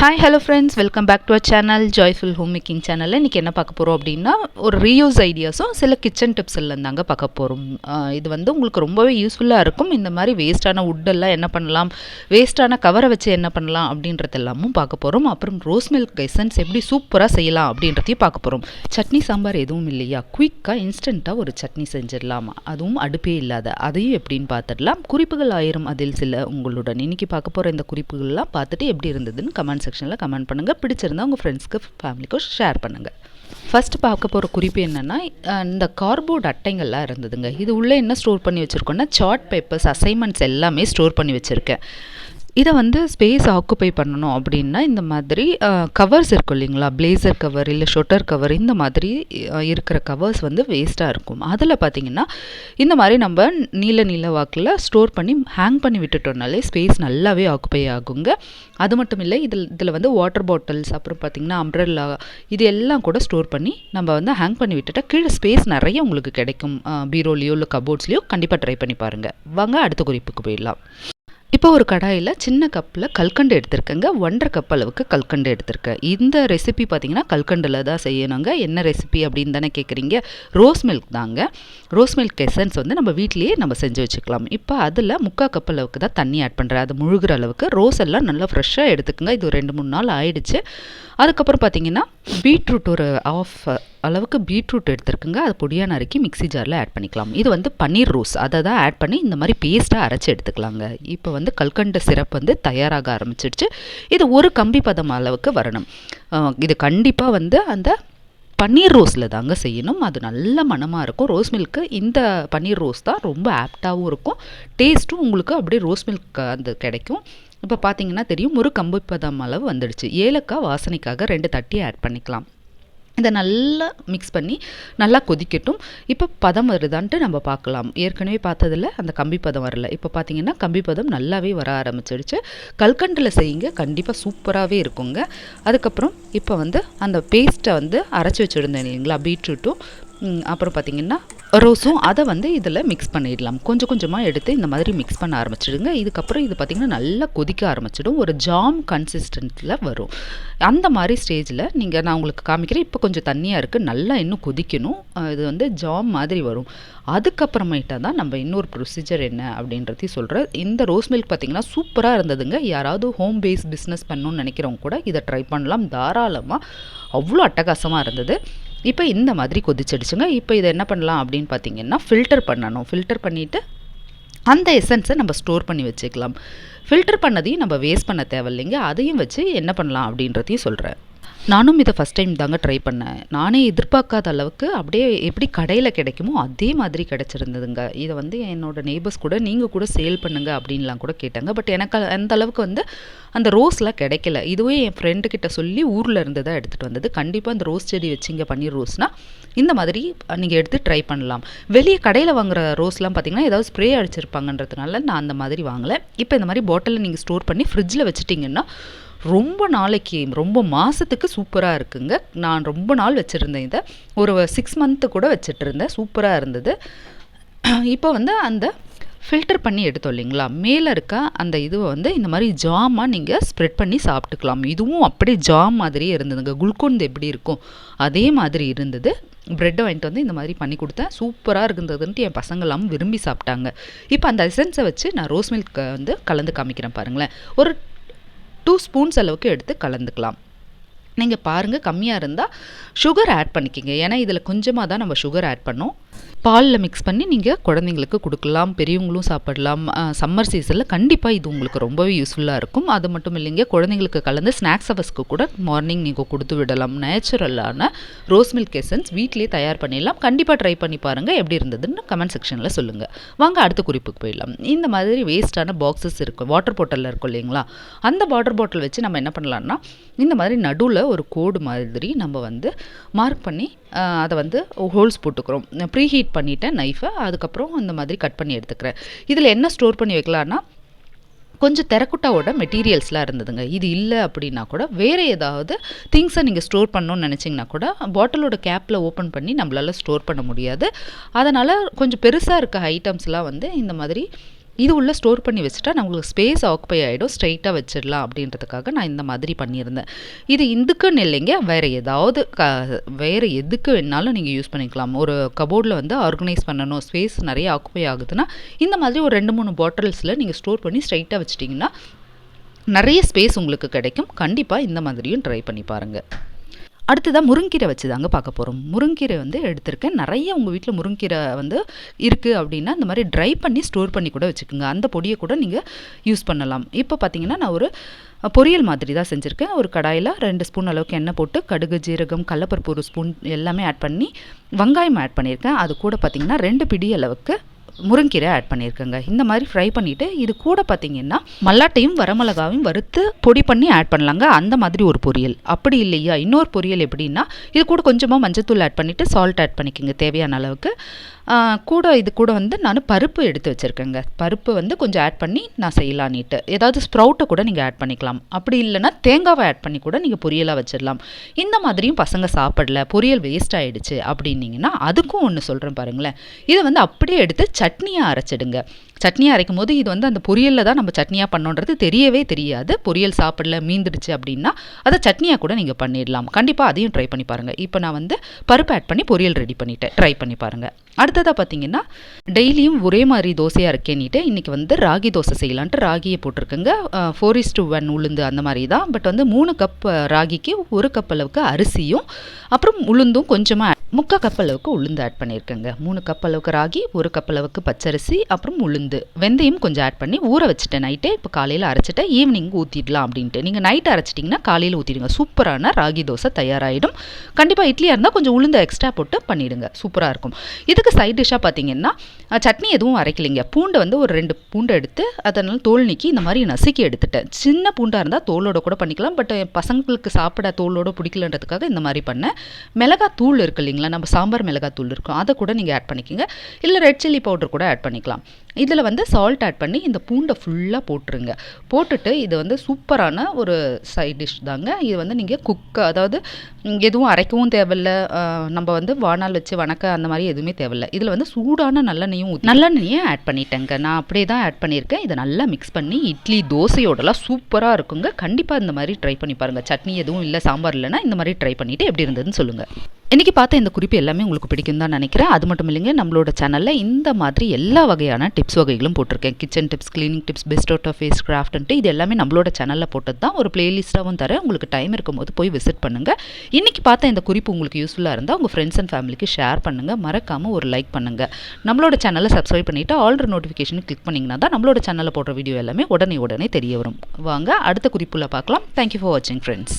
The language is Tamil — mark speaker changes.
Speaker 1: Hi hello friends welcome back to uh channel joyful home making சேனலில் இன்றைக்கி என்ன பார்க்க போகிறோம் அப்படின்னா ஒரு ரீயூஸ் ஐடியாஸும் சில கிச்சன் டிப்ஸ் தாங்க பார்க்க போகிறோம் இது வந்து உங்களுக்கு ரொம்பவே யூஸ்ஃபுல்லாக இருக்கும். இந்த மாதிரி வேஸ்ட்டான வுட்டெல்லாம் என்ன பண்ணலாம்? வேஸ்ட்டான கவரை வச்சு என்ன பண்ணலாம்? அப்படின்றது எல்லாமும் பார்க்க போகிறோம் அப்புறம் ரோஸ் மில்க் எசன்ஸ் எப்படி சூப்பராக செய்யலாம்? அப்படின்றதையும் பார்க்க போகிறோம் சட்னி சாம்பார் எதுவும் இல்லையா? குயிக்காக இன்ஸ்டண்ட்டாக ஒரு சட்னி செஞ்சிடலாம்? அதுவும் அடுப்பே இல்லாத. அதையும் எப்படின்னு பார்த்துடலாம். குறிப்புகள் ஆயிரம் அதில் சில உங்களுடன். இன்றைக்கி பார்க்க போகிற இந்த குறிப்புகள்லாம் பார்த்துட்டு எப்படி இருந்ததுன்னு கமெண்ட்ஸ் செக்ஷனில் கமெண்ட் பண்ணுங்கள் பிடிச்சிருந்தா உங்கள் ஃப்ரெண்ட்ஸ்க்கு ஃபேமிலிக்கும் ஷேர் பண்ணுங்கள் ஃபஸ்ட்டு பார்க்க போகிற குறிப்பு என்னென்னா இந்த கார்போர்ட் அட்டைங்கள்லாம் இருந்ததுங்க. இது உள்ளே என்ன ஸ்டோர் பண்ணி வச்சுருக்கோன்னா சார்ட் பேப்பர்ஸ் அசைன்மெண்ட்ஸ் எல்லாமே ஸ்டோர் பண்ணி வச்சுருக்கேன். இதை வந்து ஸ்பேஸ் ஆக்குப்பை பண்ணணும் அப்படின்னா இந்த மாதிரி கவர்ஸ் இருக்கும் இல்லைங்களா? பிளேசர் கவர் இல்லை ஷொட்டர் கவர் இந்த மாதிரி இருக்கிற கவர்ஸ் வந்து வேஸ்ட்டாக இருக்கும். அதில் பார்த்தீங்கன்னா இந்த மாதிரி நம்ம நீல நீல வாக்கில் ஸ்டோர் பண்ணி ஹேங் பண்ணி விட்டுட்டோம்னாலே ஸ்பேஸ் நல்லாவே ஆக்குப்பை ஆகுங்க. அது மட்டும் இல்லை இதில் இதில் வந்து வாட்டர் பாட்டில்ஸ் அப்புறம் பார்த்தீங்கன்னா அம்ப்ரெல்லா இது எல்லாம் கூட ஸ்டோர் பண்ணி நம்ம வந்து ஹேங் பண்ணி விட்டுட்டா கீழே ஸ்பேஸ் நிறைய உங்களுக்கு கிடைக்கும். பீரோலையோ இல்லை கபோர்ட்ஸ்லையோ கண்டிப்பாக ட்ரை பண்ணி பாருங்கள் வாங்க அடுத்த குறிப்புக்கு போயிடலாம். இப்போ ஒரு கடாயில் சின்ன கப்பில் கல்கண்டு எடுத்திருக்கேங்க. ஒன்றரை கப் அளவுக்கு கல்கண்டு எடுத்திருக்கேன். இந்த ரெசிபி பார்த்தீங்கன்னா கல்கண்டில் தான் செய்யணுங்க. என்ன ரெசிபி அப்படின்னு தானே கேட்குறீங்க ரோஸ் மில்க் தாங்க. ரோஸ் மில்க் எசன்ஸ் வந்து நம்ம வீட்லேயே நம்ம செஞ்சு வச்சுக்கலாம். இப்போ அதில் முக்கால் கப் அளவுக்கு தான் தண்ணி ஆட் பண்ணுறேன் அது முழுகிற அளவுக்கு. ரோஸ் எல்லாம் நல்லா ஃப்ரெஷ்ஷாக எடுத்துக்கோங்க. இது ஒரு ரெண்டு மூணு நாள் ஆயிடுச்சு. அதுக்கப்புறம் பார்த்தீங்கன்னா பீட்ரூட் ஒரு ஆஃப் அளவுக்கு பீட்ரூட் எடுத்துருக்குங்க. அது பொடியாக நறுக்கி மிக்ஸி ஜாரில் ஆட் பண்ணிக்கலாம். இது வந்து பன்னீர் ரோஸ். அதை தான் ஆட் பண்ணி இந்த மாதிரி பேஸ்ட்டாக அரைச்சி எடுத்துக்கலாங்க. இப்போ வந்து கல்கண்டு சிரப் வந்து தயாராக ஆரம்பிச்சிடுச்சு இது ஒரு கம்பி பதம் அளவுக்கு வரணும். இது கண்டிப்பாக வந்து அந்த பன்னீர் ரோஸில் தாங்க செய்யணும். அது நல்ல மணமாக இருக்கும். ரோஸ் மில்க்கு இந்த பன்னீர் ரோஸ் தான் ரொம்ப ஆப்டாகவும் இருக்கும். டேஸ்ட்டும் உங்களுக்கு அப்படியே ரோஸ் மில்க் அந்த கிடைக்கும். இப்போ பார்த்தீங்கன்னா தெரியும் ஒரு கம்பு பதம் அளவு வந்துடுச்சு. ஏலக்காய் வாசனைக்காக ரெண்டு தட்டி ஆட் பண்ணிக்கலாம். இதை நல்லா மிக்ஸ் பண்ணி நல்லா கொதிக்கட்டும். இப்போ பதம் வருதான்ட்டு நம்ம பார்க்கலாம். ஏற்கனவே பார்த்ததில் அந்த கம்பி பதம் வரல. இப்போ பார்த்தீங்கன்னா கம்பி பதம் நல்லாவே வர ஆரம்பிச்சிடுச்சு. கல்கண்டில் செய்யுங்க. கண்டிப்பாக சூப்பராகவே இருக்குங்க. அதுக்கப்புறம் இப்போ வந்து அந்த பேஸ்ட்டை வந்து அரைச்சி வச்சுருந்தேன் இல்லைங்களா? பீட்ரூட்டும். அப்புறம் பார்த்தீங்கன்னா ரோஸும் அதை வந்து இதில் மிக்ஸ் பண்ணிடலாம். கொஞ்சம் கொஞ்சமாக எடுத்து இந்த மாதிரி மிக்ஸ் பண்ண ஆரம்பிச்சிடுங்க. இதுக்கப்புறம் இது பார்த்திங்கன்னா நல்லா கொதிக்க ஆரம்பிச்சிடும். ஒரு ஜாம் கன்சிஸ்டன்ட்டில் வரும். அந்த மாதிரி ஸ்டேஜில் நீங்கள் நான் உங்களுக்கு காமிக்கிறேன். இப்போ கொஞ்சம் தண்ணியாக இருக்குது நல்லா இன்னும் கொதிக்கணும். இது வந்து ஜாம் மாதிரி வரும். அதுக்கப்புறமேட்டா தான் நம்ம இன்னொரு ப்ரொசீஜர் என்ன அப்படின்றதையும் சொல்கிறேன் இந்த ரோஸ் மில்க் பார்த்திங்கன்னா சூப்பராக இருந்ததுங்க. யாராவது ஹோம் பேஸ் பிஸ்னஸ் பண்ணணும்னு நினைக்கிறவங்க கூட இதை ட்ரை பண்ணலாம். தாராளமாக அவ்வளோ அட்டகாசமாக இருந்தது. இப்போ இந்த மாதிரி கொதிச்சிடுச்சுங்க. இப்போ இதை என்ன பண்ணலாம் அப்படின்னு பார்த்தீங்கன்னா ஃபில்டர் பண்ணணும். ஃபில்டர் பண்ணிவிட்டு அந்த எசன்ஸை நம்ம ஸ்டோர் பண்ணி வச்சுக்கலாம். ஃபில்டர் பண்ணதையும் நம்ம வேஸ்ட் பண்ண தேவையில்லைங்க. அதையும் வச்சு என்ன பண்ணலாம் அப்படின்றதையும் சொல்கிறேன் நானும் இதை ஃபஸ்ட் டைம் தாங்க ட்ரை பண்ணேன். நானே எதிர்பார்க்காத அளவுக்கு அப்படியே எப்படி கடையில் கிடைக்குமோ அதே மாதிரி கிடச்சிருந்ததுங்க. இதை வந்து என்னோட நெய்பர்ஸ் கூட நீங்கள் கூட சேல் பண்ணுங்கள் அப்படின்லாம் கூட கேட்டாங்க. பட் எனக்கு அந்த அளவுக்கு வந்து அந்த ரோஸ்லாம் கிடைக்கல. இதுவே என் ஃப்ரெண்டுக்கிட்ட சொல்லி ஊரில் இருந்து தான் எடுத்துகிட்டு வந்தது. கண்டிப்பாக அந்த ரோஸ் செடி வச்சிங்க பன்னீர் ரோஸ்னால் இந்த மாதிரி நீங்கள் எடுத்து ட்ரை பண்ணலாம். வெளியே கடையில் வாங்குற ரோஸ்லாம் பார்த்தீங்கன்னா ஏதாவது ஸ்ப்ரே அடிச்சிருப்பாங்கன்றதுனால நான் அந்த மாதிரி வாங்கலை. இப்போ இந்த மாதிரி பாட்டிலில் நீங்கள் ஸ்டோர் பண்ணி ஃப்ரிட்ஜில் வச்சுட்டிங்கன்னா ரொம்ப நாளைக்கு ரொம்ப மாதத்துக்கு சூப்பராக இருக்குங்க. நான் ரொம்ப நாள் வச்சுருந்தேன் இதை. ஒரு சிக்ஸ் மந்த்து கூட வச்சுட்டு இருந்தேன் சூப்பராக இருந்தது. இப்போ வந்து அந்த ஃபில்டர் பண்ணி எடுத்தோம் இல்லைங்களா? மேலே இருக்க அந்த இதுவை வந்து இந்த மாதிரி ஜாமாக நீங்கள் ஸ்ப்ரெட் பண்ணி சாப்பிட்டுக்கலாம். இதுவும் அப்படியே ஜாம் மாதிரியே இருந்ததுங்க. குளுக்கோன் எப்படி இருக்கும்? அதே மாதிரி இருந்தது. ப்ரெட்டை வாங்கிட்டு வந்து இந்த மாதிரி பண்ணி கொடுத்தேன். சூப்பராக இருந்ததுன்ட்டு என் பசங்களாம் விரும்பி சாப்பிட்டாங்க. இப்போ அந்த எசன்ஸை வச்சு நான் ரோஸ் மில்க் வந்து கலந்து காமிக்கிறேன் பாருங்களேன். ஒரு டூ ஸ்பூன்ஸ் அளவுக்கு எடுத்து கலந்துக்கலாம். நீங்கள் பாருங்கள் கம்மியாக இருந்தால் சுகர் ஆட் பண்ணிக்கிங்க. ஏன்னா இதில் கொஞ்சமாக தான் நம்ம சுகர் ஆட் பண்ணோம். பாலில் மிக்ஸ் பண்ணி நீங்கள் குழந்தைங்களுக்கு கொடுக்கலாம் பெரியவங்களும் சாப்பிடலாம். சம்மர் சீசனில் கண்டிப்பாக இது உங்களுக்கு ரொம்பவே யூஸ்ஃபுல்லாக இருக்கும். அது மட்டும் இல்லைங்க குழந்தைங்களுக்கு கலந்து ஸ்நாக்ஸ் ஹவர்ஸ்க்கு கூட மார்னிங் நீங்கள் கொடுத்து விடலாம். நேச்சுரலான ரோஸ் மில்க் எசன்ஸ் வீட்லேயே தயார் பண்ணிடலாம். கண்டிப்பாக ட்ரை பண்ணி பாருங்கள் எப்படி இருந்ததுன்னு கமெண்ட் செக்ஷனில் சொல்லுங்கள் வாங்க அடுத்த குறிப்புக்கு போயிடலாம். இந்த மாதிரி வேஸ்ட்டான பாக்ஸஸ் இருக்கும் வாட்டர் பாட்டிலில் இருக்கும் இல்லைங்களா? அந்த வாட்டர் பாட்டில் வச்சு நம்ம என்ன பண்ணலாம்னா இந்த மாதிரி நடுவில் ஒரு கோடு மாதிரி நம்ம வந்து மார்க் பண்ணி அதை வந்து ஹோல்ஸ் போட்டுக்கிறோம். ப்ரீ ஹீட் பண்ணிவிட்டேன் நைஃபை அதுக்கப்புறம் அந்த மாதிரி கட் பண்ணி எடுத்துக்கிறேன். இதில் என்ன ஸ்டோர் பண்ணி வைக்கலான்னா கொஞ்சம் தெரக்குட்டாவோட மெட்டீரியல்ஸ்லாம் இருந்ததுங்க. இது இல்லை அப்படின்னா கூட வேறு ஏதாவது திங்ஸை நீங்கள் ஸ்டோர் பண்ணணும்னு நினச்சிங்கன்னா கூட பாட்டிலோட கேப்பில் ஓப்பன் பண்ணி நம்மளால ஸ்டோர் பண்ண முடியாது. அதனால் கொஞ்சம் பெருசாக இருக்க ஐட்டம்ஸ்லாம் வந்து இந்த மாதிரி இது உள்ளே ஸ்டோர் பண்ணி வச்சுட்டா நம்மளுக்கு ஸ்பேஸ் ஆக்குப்பை ஆகிடும் ஸ்ட்ரைட்டாக வச்சிடலாம் அப்படின்றதுக்காக நான் இந்த மாதிரி பண்ணியிருந்தேன். இது இதுக்குன்னு இல்லைங்க வேறு ஏதாவது க வேறு எதுக்கு வேணாலும் நீங்கள் யூஸ் பண்ணிக்கலாம். ஒரு கபோர்டில் வந்து ஆர்கனைஸ் பண்ணணும். ஸ்பேஸ் நிறைய ஆக்குப்பை ஆகுதுன்னா இந்த மாதிரி ஒரு ரெண்டு மூணு பாட்டில்ஸில் நீங்கள் ஸ்டோர் பண்ணி ஸ்ட்ரைட்டாக வச்சிட்டிங்கன்னா நிறைய ஸ்பேஸ் உங்களுக்கு கிடைக்கும். கண்டிப்பாக இந்த மாதிரியும் ட்ரை பண்ணி பாருங்கள் அடுத்ததாக முருங்கீரை வச்சு தாங்க பார்க்க போகிறோம் முருங்கீரை வந்து எடுத்திருக்கேன். நிறைய உங்கள் வீட்டில் முருங்கீரை வந்து இருக்குது அப்படின்னா இந்த மாதிரி ட்ரை பண்ணி ஸ்டோர் பண்ணி கூட வச்சுக்கோங்க. அந்த பொடியை கூட நீங்கள் யூஸ் பண்ணலாம். இப்போ பார்த்தீங்கன்னா நான் ஒரு பொரியல் மாதிரி தான் செஞ்சுருக்கேன். ஒரு கடாயில் ரெண்டு ஸ்பூன் அளவுக்கு எண்ணெய் போட்டு கடுகு ஜீரகம் கடலப்பருப்பு ஒரு ஸ்பூன் எல்லாமே ஆட் பண்ணி வெங்காயம் ஆட் பண்ணியிருக்கேன். அது கூட பார்த்திங்கன்னா ரெண்டு பிடி அளவுக்கு முருங்கீரை ஆட் பண்ணியிருக்கேங்க. இந்த மாதிரி ஃப்ரை பண்ணிவிட்டு இது கூட பார்த்தீங்கன்னா மல்லாட்டையும் வரமிளகாவையும் வறுத்து பொடி பண்ணி ஆட் பண்ணலாங்க. அந்த மாதிரி ஒரு பொரியல். அப்படி இல்லையா? இன்னொரு பொரியல் எப்படின்னா இது கூட கொஞ்சமாக மஞ்சத்தூள் ஆட் பண்ணிவிட்டு சால்ட் ஆட் பண்ணிக்கோங்க தேவையான அளவுக்கு. கூட இது கூட வந்து நான் பருப்பு எடுத்து வச்சுருக்கேங்க. பருப்பு வந்து கொஞ்சம் ஆட் பண்ணி நான் செய்யலான்னுட்டு ஏதாவது ஸ்ப்ரவுட்டை கூட நீங்கள் ஆட் பண்ணிக்கலாம். அப்படி இல்லைன்னா தேங்காவை ஆட் பண்ணி கூட நீங்கள் பொரியலாக வச்சிடலாம். இந்த மாதிரியும் பசங்க சாப்பிடல பொரியல் வேஸ்ட் ஆகிடுச்சு அப்படின்னீங்கன்னா அதுக்கும் ஒன்று சொல்கிறேன் பாருங்களேன். இதை வந்து அப்படியே எடுத்து சட்னியாக அரைச்சிடுங்க. சட்னியாக அரைக்கும் போது இது வந்து அந்த பொரியலில் தான் நம்ம சட்னியாக பண்ணோன்றது தெரியவே தெரியாது. பொரியல் சாப்பிடல மீந்துடுச்சு அப்படின்னா அதை சட்னியாக கூட நீங்கள் பண்ணிடலாம். கண்டிப்பாக அதையும் ட்ரை பண்ணி பாருங்கள் இப்போ நான் வந்து பருப்பு ஆட் பண்ணி பொரியல் ரெடி பண்ணிட்டேன். ட்ரை பண்ணி பாருங்கள் அடுத்ததாக பார்த்தீங்கன்னா டெய்லியும் ஒரே மாதிரி தோசையாக இருக்கேன்னிட்டு இன்றைக்கி வந்து ராகி தோசை செய்யலான்ட்டு ராகியை போட்டிருக்கேங்க. ஃபோர் இஸ் ஒன் உளுந்து அந்த மாதிரி தான். பட் வந்து மூணு கப் ராகிக்கு ஒரு கப் அளவுக்கு அரிசியும் அப்புறம் உளுந்தும் கொஞ்சமாக முக்கால் கப் அளவுக்கு உளுந்து ஆட் பண்ணியிருக்கேங்க. மூணு கப் அளவுக்கு ராகி ஒரு கப் அளவுக்கு பச்சரிசி அப்புறம் உளுந்து. வெந்தயம் கொஞ்சம் ஆட் பண்ணி ஊற வச்சுட்டேன் நைட்டே இப்போ காலையில் அரைச்சிட்டேன். ஈவினிங் ஊற்றிடலாம் அப்படின்ட்டு. நீங்கள் நைட் அரைச்சிட்டிங்கன்னா காலையில் ஊற்றிடுங்க சூப்பரான ராகி தோசை தயாராகிடும் கண்டிப்பாக இட்லியாக இருந்தால் கொஞ்சம் உளுந்து எக்ஸ்ட்ரா போட்டு பண்ணிவிடுங்க சூப்பராக இருக்கும். இதுக்கு சைட் டிஷ்ஷாக பார்த்தீங்கன்னா சட்னி எதுவும் அரைக்கலைங்க. பூண்டை வந்து ஒரு ரெண்டு பூண்டை எடுத்து அதனால் தோல் நீக்கி இந்த மாதிரி நசுக்கி எடுத்துட்டேன். சின்ன பூண்டாக இருந்தால் தோலோட கூட பண்ணிக்கலாம். பட் பசங்களுக்கு சாப்பிட தோலோட பிடிக்கலன்றதுக்காக இந்த மாதிரி பண்ணேன். மிளகா தூள் இருக்கு இல்லைங்களா நம்ம சாம்பார் மிளகாய் தூள் இருக்கும். அதை கூட நீங்கள் ஆட் பண்ணிக்கோங்க. இல்லை ரெட் சில்லி பவுடர் கூட ஆட் பண்ணிக்கலாம். இதில் வந்து சால்ட் ஆட் பண்ணி இந்த பூண்டை ஃபுல்லாக போட்டுருங்க. போட்டுட்டு இது வந்து சூப்பரான ஒரு சைட் டிஷ் தாங்க. இது வந்து நீங்கள் குக் அதாவது எதுவும் அரைக்கவும் தேவையில்ல. நம்ம வந்து வானால் வச்சு வணக்க அந்த மாதிரி எதுவுமே தேவையில்ல. இதில் வந்து சூடான நல்லெண்ணையும் நல்லெண்ணையும் ஆட் பண்ணிட்டேங்க. நான் அப்படியே தான் ஆட் பண்ணியிருக்கேன். இதை நல்லா மிக்ஸ் பண்ணி இட்லி தோசையோடலாம் சூப்பராக இருக்குங்க. கண்டிப்பாக இந்த மாதிரி ட்ரை பண்ணி பாருங்கள் சட்னி எதுவும் இல்லை சாம்பார் இல்லைன்னா இந்த மாதிரி ட்ரை பண்ணிவிட்டு எப்படி இருந்ததுன்னு சொல்லுங்கள் இன்றைக்கி பார்த்த இந்த குறிப்பு எல்லாமே உங்களுக்கு பிடிக்கும் தான் நினைக்கிறேன். அது மட்டும் இல்லைங்க நம்மளோட சேனலில் இந்த மாதிரி எல்லா வகையான டிப்ஸ் வகைகளும் போட்டிருக்கேன். Kitchen tips cleaning tips best out of face கிராஃப்ட்ன்ட்டு இது எல்லாமே நம்மளோட சேனலில் போட்டது தான் ஒரு பிளேலிஸ்ட்டாகவும் தரேன். உங்களுக்கு டைம் இருக்கும்போது போய் விசிட் பண்ணுங்கள் இன்றைக்கி பார்த்த இந்த குறிப்பு உங்களுக்கு யூஸ்ஃபுல்லாக இருந்தால் உங்கள் ஃப்ரெண்ட்ஸ் அண்ட் ஃபேமிலிக்கு ஷேர் பண்ணுங்கள் மறக்காமல் ஒரு லைக் பண்ணுங்கள் நம்மளோட சேனலை சப்ஸ்கிரைப் பண்ணிவிட்டு ஆல்ரெடி நோட்டிஃபிகேஷன் கிளிக் பண்ணிங்கன்னா தான் நம்மளோட சேனலில் போடுற வீடியோ எல்லாமே உடனே உடனே தெரிய வரும். வாங்க அடுத்த குறிப்பில் பார்க்கலாம். தேங்க்யூ ஃபார் வாட்சிங் ஃப்ரெண்ட்ஸ்